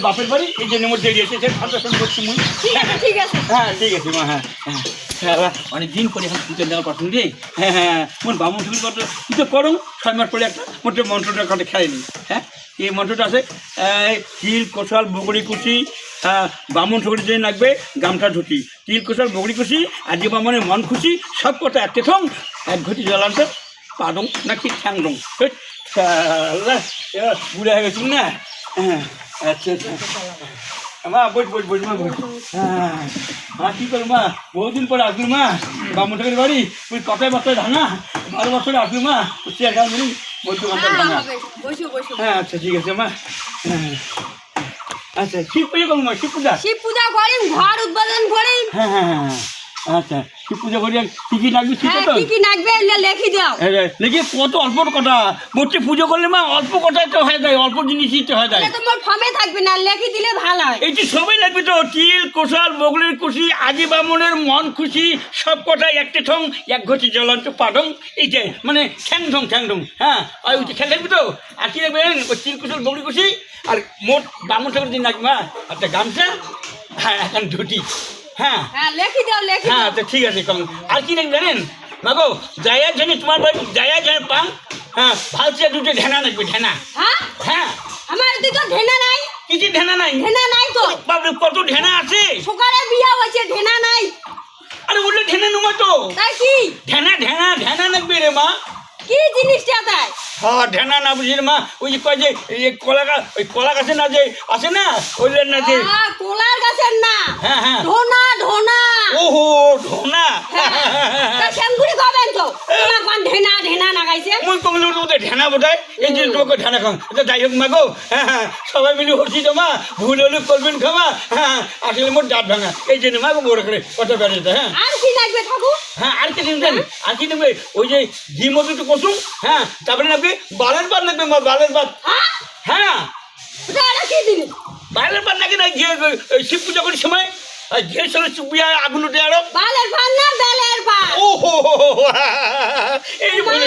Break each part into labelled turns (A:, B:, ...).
A: বাপের বাড়ি এই জন্য হ্যাঁ ঠিক আছে মা হ্যাঁ হ্যাঁ। হ্যাঁ, অনেক দিন করে এখন পুজো দেওয়ার পছন্দ রে হ্যাঁ হ্যাঁ মোর বামুন ঠাকুর কত পুজো করো ছয় মাস পরে একটা মোটে মন্ত্রটা কত খেলেনি। হ্যাঁ এই মন্ত্রটা আছে তিল কোশাল বগড়ি কুচি বামুন ঠাকুরের জন্য লাগবে গামছা ধুতি। তিল কোশাল বগড়ি কুচি আর যে বামনের মন খুশি সব কথা এক ঠং এক ঘটি জ্বালান্ত পাদং নাকি ঠ্যাং দং বুড়া হয়ে গেছি না? হ্যাঁ আচ্ছা আচ্ছা। মা বই বই বই মা বই হ্যাঁ। মা কি করো মা? বহুদিন পরে আসবি মা। বামুঠাকের বাড়ি। ওই কথায় বার্তায় ধানা বারো বছরে আসবি মা। চেয়ার গান ধরি মধ্যে
B: হ্যাঁ
A: বান্ধব ধানা হ্যাঁ আচ্ছা ঠিক আছে মা। হ্যাঁ। আচ্ছা শিব পুজো করুন মা? শিব পূজা?
B: শিব পূজা করেন ঘর উদ্বোধন করেন
A: হ্যাঁ হ্যাঁ হ্যাঁ হ্যাঁ। আচ্ছা। শিব পূজা করি কি কি লাগবে
B: হ্যাঁ
A: তো?
B: কি কি লাগবে এগুলো লিখে দাও।
A: দেখি কত অল্প কথা। পুজো করলে মা অল্প তো হয়ে যায় অল্প জিনিসই তো হয়ে যায়।
B: তোমার ফর্মে থাকবে না লিখে দিলে ভালো হয়।
A: এই যে সবাই লাগবে তো তিল কোষাল বগলের খুশি আজি বামনের মন খুশি সব কটাই একটা ঠং এক ঘটি জ্বলন্ত পাডং এই যে মানে ঠ্যাং ঠং ঠ্যাং ঠং হ্যাঁ আর ওই তো? আর কি ওই তিল কোষাল বগলি খুশি আর মোট বামন ঠাকুর দিন রাখবে হ্যাঁ একটা গামছা হ্যাঁ এখন ধুতি হ্যাঁ।
B: হ্যাঁ লিখে দাও লিখে
A: হ্যাঁ ঠিক আছে কম। আর কি জানেন? মাগো জায়া জানি তোমার বাড়ি জায়া জানি পান হ্যাঁ ফালসিয়া দুটো ঢেনা রাখবে ঢেনা।
B: হ্যাঁ?
A: হ্যাঁ।
B: আমার দিকে ঢেনা নাই।
A: কিছু ঢেনা নাই?
B: ঢেনা নাই তো।
A: বাপরে, কত ঢেনা আছে?
B: সকালে বিয়া হয়েছে ঢেনা নাই।
A: আরে ওটা ঢেনা নুমা তো।
B: তাই কি?
A: ঢেনা ঢেনা ঢেনা লাগবে রে মা।
B: কি জিনিসটা তাই?
A: হ্যাঁ ঢেনা না বুঝি রে মা ওই যে কয় যে এই কলা গাছ ওই কলা গাছে না যে আছে না? ওইলের না যে
B: কোলার গাছের না।
A: হ্যাঁ হ্যাঁ।
B: ঢোনা ঢোনা।
A: ওহো ঢোনা।
B: তা শ্যামগুড়ি খাবেন তো? তোমার কোন ঢেনা ঢেনা লাগাইছে
A: মুই কমলে ওদের ঢেনা বোধহয়। এই যে তোমাকে ঢেনা খাও আচ্ছা যাই হোক মা গো হ্যাঁ হ্যাঁ। সবাই মিলে হচ্ছি তো ভুল হলে করবেন খামা হ্যাঁ আসলে মোট দাঁত ভাঙা। এই জন্য মা গো করে কত বেড়েছে হ্যাঁ।
B: আর কি লাগবে ঠাকুর?
A: হ্যাঁ আর কি নেবেন আর কি নেবে? ওই যে ঘি মতো একটু কসুম হ্যাঁ। তারপরে লাগবে বালের পাত লাগবে বালের পাত
B: হ্যাঁ?
A: হ্যাঁ। বালের পাত নাকি না শিব পুজো করার সময়? আগুন উঠে আরও
B: বালের পান না বেলের পান
A: ও হো এই ভুলে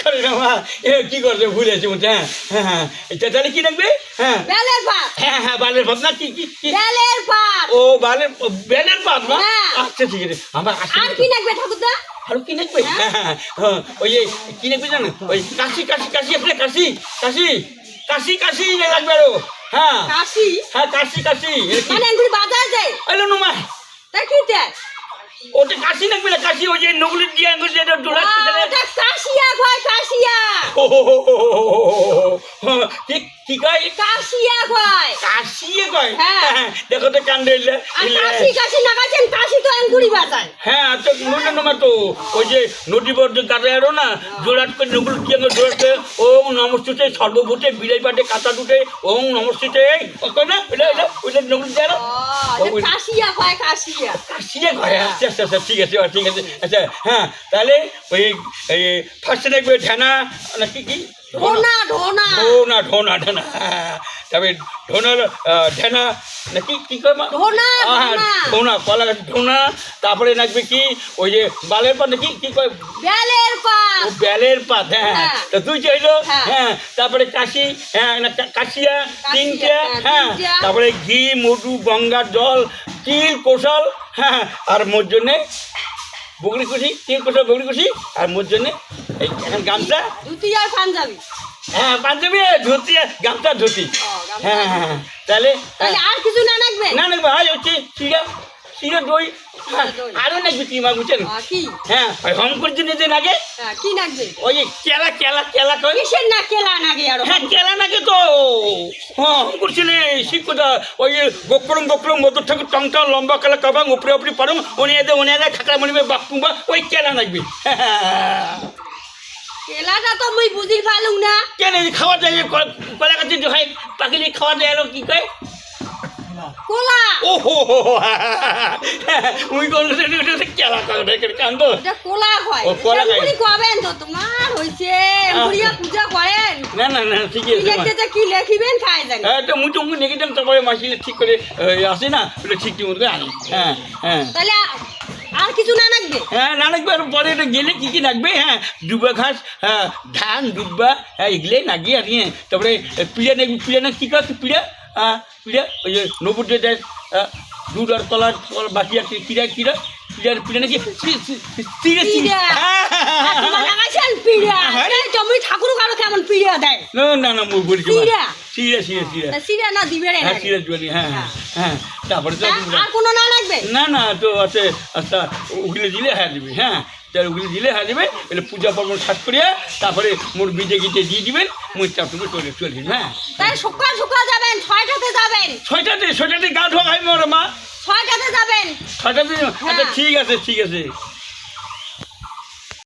A: করে না মা এ কি করছে ভুলে আছে বলছে হ্যাঁ হ্যাঁ হ্যাঁ এটা তাহলে কি লাগবে হ্যাঁ
B: বেলের
A: হ্যাঁ হ্যাঁ বালের না কি কি
B: বেলের পান
A: ও বালের বেলের না
B: হ্যাঁ।
A: আচ্ছা ঠিক আছে আমার
B: আর কি লাগবে ঠাকুরদা
A: আরও কি হ্যাঁ হ্যাঁ হ্যাঁ ওই যে কি নেকবে জানো ওই কাশি কাশি কাশি আছে কাশি কাশি কাশি কাশি লাগবে আরও হ্যাঁ
B: কাশি
A: হ্যাঁ কাশি কাশি?
B: মানে এগুলি বাজার যায়
A: আরে নুমা
B: তা কি দেয়
A: ওটা কাশি না না কাশি ওই যে নগুলি দিয়ে আঙ্গুল দিয়ে ডোলা
B: ওটা কাশিয়া ভয় কাশিয়া
A: হো। কি কয়?
B: কাশিয়া কয়।
A: কাশিয়ে কয়?
B: হ্যাঁ।
A: দেখো তো ইলে।
B: কাশি কাশি লাগাইছেন কাশি তো বাজায়।
A: হ্যাঁ আচ্ছা নুনে নমা তো। ওই যে নদী বর্ধ কাটা এরো না জোড়াট করে নগুল কি আঙ্গুল জোড়াট? ওম নমস্তুতে সর্বভূতে বিলাই পাটে কাটা দুটে। ওম নমস্তুতে ওকে না? ওইটা ওইটা ওইটা নগুল দিয়ে
B: আরও। কাশিয়া কয় কাশিয়া।
A: কাশিয়ে কয় আচ্ছা আচ্ছা আচ্ছা ঠিক আছে ঠিক আছে আচ্ছা হ্যাঁ তাহলে ওই ফার্স্টে দেখবে ঢেনা না কি কি?
B: ঢোনা ঢোনা।
A: ঢোনা ঢোনা ঢেনা। হ্যাঁ, তবে ঢোনা আহ, ঢেনা না কি
B: ঢোনা,
A: হ্যাঁ,
B: ঢোনা।
A: কলা গাছ ঢোনা। তারপরে নাকবে কি? ওই যে বালের পা নাকি কি কয়? ও বেলের পাত হ্যাঁ
B: হ্যাঁ।
A: তো দুই চাইলো
B: হ্যাঁ।
A: হ্যাঁ তারপরে কাশি হ্যাঁ কাশিয়া তিনটা
B: হ্যাঁ,
A: হ্যাঁ। তারপরে ঘি মধু গঙ্গার জল তিল কোশাল হ্যাঁ আর মোর জন্যে বগরি কুশি তিল কোশাল বগরি কুশি আর মোর জন্যে এই এখন গামছা।
B: ধুতি আর পাঞ্জাবি।
A: হ্যাঁ পাঞ্জাবি ধুতি আর গামছা ধুতি। হ্যাঁ হ্যাঁ হ্যাঁ তাহলে
B: তাহলে আর কিছু না লাগবে
A: না না ভাই হচ্ছে চিড়া চিড়া দই হ্যাঁ। আরও নাকবে কি মা বুঝছেন? হ্যাঁ ওই হম করছে নিজে নাগে
B: হ্যাঁ, কি লাগবে
A: ওই কেলা কেলা কেলা
B: কিসের না কেলা নাগে আরও?
A: হ্যাঁ কেলা নাকি তো? হ্যাঁ করছিলে? করছিলে শিক্ষতা ওই গোকরম গোকরম মধুর ঠাকুর টংটা লম্বা কালা কাবাং উপরে উপরে পারুম উনি এদে খাকড়া মনিবে বাপুবা ওই কেলা নাকবি
B: কেলাটা তো মুই বুঝি পালুম না।
A: কেন খাওয়া যায় কলা কাছে হয় পাখিলি খাওয়া যায় কি কয়?
B: কোলা।
A: ও হো হো হো, মুই কোন কেলা কয় কান্দ?
B: এটা কোলা হয়।
A: ও, কোলা খায়।
B: এগুলি কবেন তো? তোমার হইছে। বুড়িয়া পূজা করেন।
A: না না না ঠিকই আছে মা।
B: লিখতে কি লিখিবেন খাই জানি।
A: হ্যাঁ তো মুই তো মুই নেগে তারপরে মাসিলে ঠিক করে এই, আসে না ওটা ঠিক ঠিক মতো করে আনি। হ্যাঁ হ্যাঁ।
B: তাহলে আর কিছু না লাগবে?
A: হ্যাঁ না লাগবে আর পরে এটা গেলে কী কী লাগবে? হ্যাঁ দুবা ঘাস হ্যাঁ ধান দুব্বা হ্যাঁ এগুলোই লাগি আর ইয়ে তারপরে পিড়ে পিড়ে না কী করছে পিড়ে? হ্যাঁ পিড়ে ওই যে নবুদ্রে দেয় দুধ আর কলার বাকি আছে কিরা পিড়ার পিড়ে নাকি? চিড়ে হ্যাঁ।
B: ঠাকুর কারও কেমন পিড়া দেয়।
A: না না না মুখ বলছি
B: চিড়া?
A: চিড়ে চিড়ে চিড়ে
B: তা না দিবে রে?
A: হ্যাঁ চিড়ে হ্যাঁ হ্যাঁ হ্যাঁ। তারপরে তো
B: আর কোনো না লাগবে?
A: না না তো আছে আচ্ছা ওগুলো দিলে হ্যাঁ দিবে হ্যাঁ। তাহলে ওগুলো দিলে হ্যাঁ দেবে এটা পূজা পর্বণ শেষ করিয়া তারপরে মোর বিজে গিজে দিয়ে দিবেন মুই তারপরে চলে চলে হ্যাঁ।
B: তাই সকাল সকাল যাবেন ছয়টাতে যাবেন।
A: ছয়টাতে ছয়টাতে গা ধোয়া খাইবে ওর মা।
B: ছয়টাতে যাবেন।
A: ছয়টাতে আচ্ছা
B: হ্যাঁ।
A: ঠিক আছে ঠিক আছে।